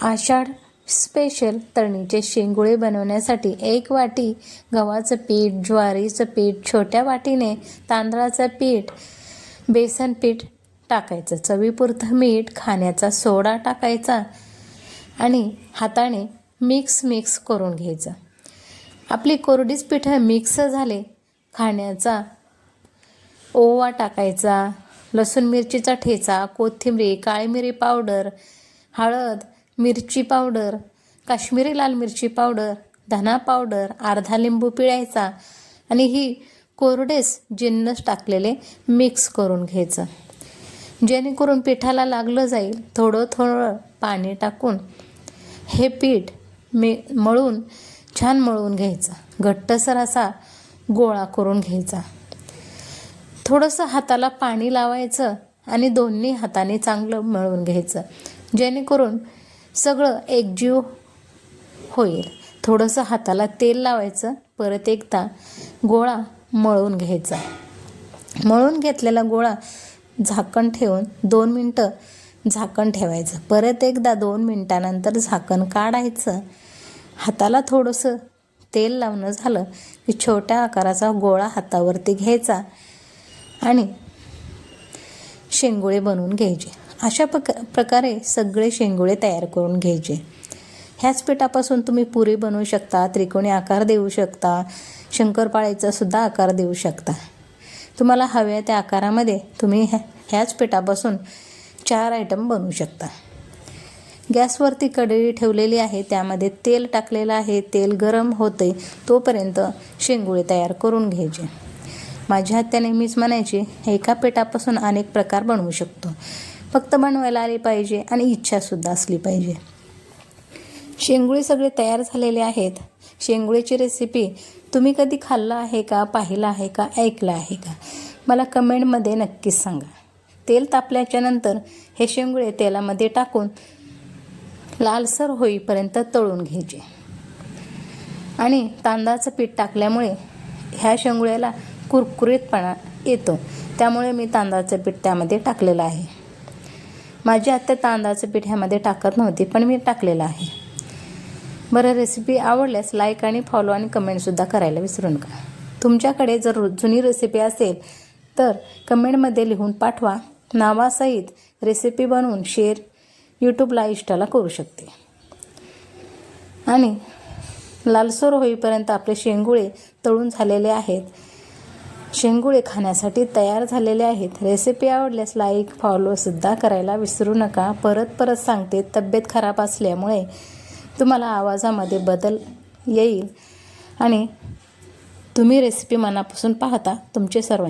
आषाढ special तळणीचे शेंगुळे बनवण्यासाठी एक वाटी गव्हाचं पीठ ज्वारीचं पीठ छोट्या वाटीने तांदळाचं पीठ बेसन पीठ टाकायचं चवीपुरतं मीठ खाण्याचा सोडा टाकायचा आणि हाताने मिक्स मिक्स करून घ्यायचं. आपली कोरडीच पिठं मिक्स झाले खाण्याचा ओवा टाकायचा लसूण मिरचीचा ठेचा कोथिंबीर काळी मिरी पावडर हळद मिरची पावडर काश्मीरी लाल मिरची पावडर धना पावडर अर्धा लिंबू पिळायचा आणि ही कोरडेस जिन्नस टाकलेले मिक्स करून घ्यायचं. जेणेकरून पिठाला लागलं जाईल थोडं थोडं पाणी टाकून हे पीठ मी मळून छान मळून घ्यायचं. घट्टसर असा गोळा करून घ्यायचा. थोडंसं हाताला पाणी लावायचं आणि दोन्ही हाताने चांगलं मळून घ्यायचं. जेणेकरून सगळं एकजीव होईल. थोडंसं हाताला तेल लावायचं परत एकदा गोळा मळून घ्यायचा. मळून घेतलेला गोळा झाकण ठेवून दोन मिनटं झाकण ठेवायचं. परत एकदा दोन मिनटानंतर झाकण काढायचं. हाताला थोडंसं तेल लावणं झालं की छोट्या आकाराचा गोळा हातावरती घ्यायचा आणि शेंगुळे बनवून घ्यायचे. अशा प्रक प्रकारे सगळे शेंगुळे तयार करून घ्यायचे. ह्याच पिठापासून तुम्ही पुरी बनवू शकता त्रिकोणी आकार देऊ शकता शंकरपाळीचा सुद्धा आकार देऊ शकता. तुम्हाला हव्या त्या आकारामध्ये तुम्ही ह्या ह्याच पिठापासून चार आयटम बनवू शकता. गॅसवरती कढई ठेवलेली आहे त्यामध्ये तेल टाकलेलं आहे तेल गरम होते तोपर्यंत शेंगुळे तयार करून घ्यायचे. माझ्या हत्या नेहमीच म्हणायची एका पिठापासून अनेक प्रकार बनवू शकतो. फक्त बनवायला आली पाहिजे आणि इच्छासुद्धा असली पाहिजे. शेंगुळे सगळे तयार झालेले आहेत. शेंगुळेची रेसिपी तुम्ही कधी खाल्लं आहे का पाहिलं आहे का ऐकलं आहे का? मला कमेंटमध्ये नक्कीच सांगा. तेल तापल्याच्या नंतर हे शेंगुळे तेलामध्ये टाकून लालसर होईपर्यंत तळून घ्यायचे. आणि तांदळाचं पीठ टाकल्यामुळे ह्या शेंगुळ्याला कुरकुरीतपणा येतो. त्यामुळे मी तांदळाचं पीठ त्यामध्ये टाकलेलं आहे. माझी आत्ता तांदळाचं पीठ ह्यामध्ये टाकत नव्हती पण मी टाकलेलं आहे. बरं रेसिपी आवडल्यास लाईक आणि फॉलो आणि कमेंटसुद्धा करायला विसरू नका. तुमच्याकडे जर जुनी रेसिपी असेल तर कमेंटमध्ये लिहून पाठवा. नावासहित रेसिपी बनवून शेअर यूट्यूबला इष्टाला करू शकते. आणि लालसर होईपर्यंत आपले शेंगुळे तळून झालेले आहेत. शेंगुळे खाण्यासाठी तयार झालेले आहेत. रेसिपी आवडल्यास लाईक फॉलोसुद्धा करायला विसरू नका. परत परत सांगते तब्येत खराब असल्यामुळे तुम्हाला आवाजामध्ये बदल येईल. आणि तुम्ही रेसिपी मनापासून पाहता तुमचे सर्वांचे.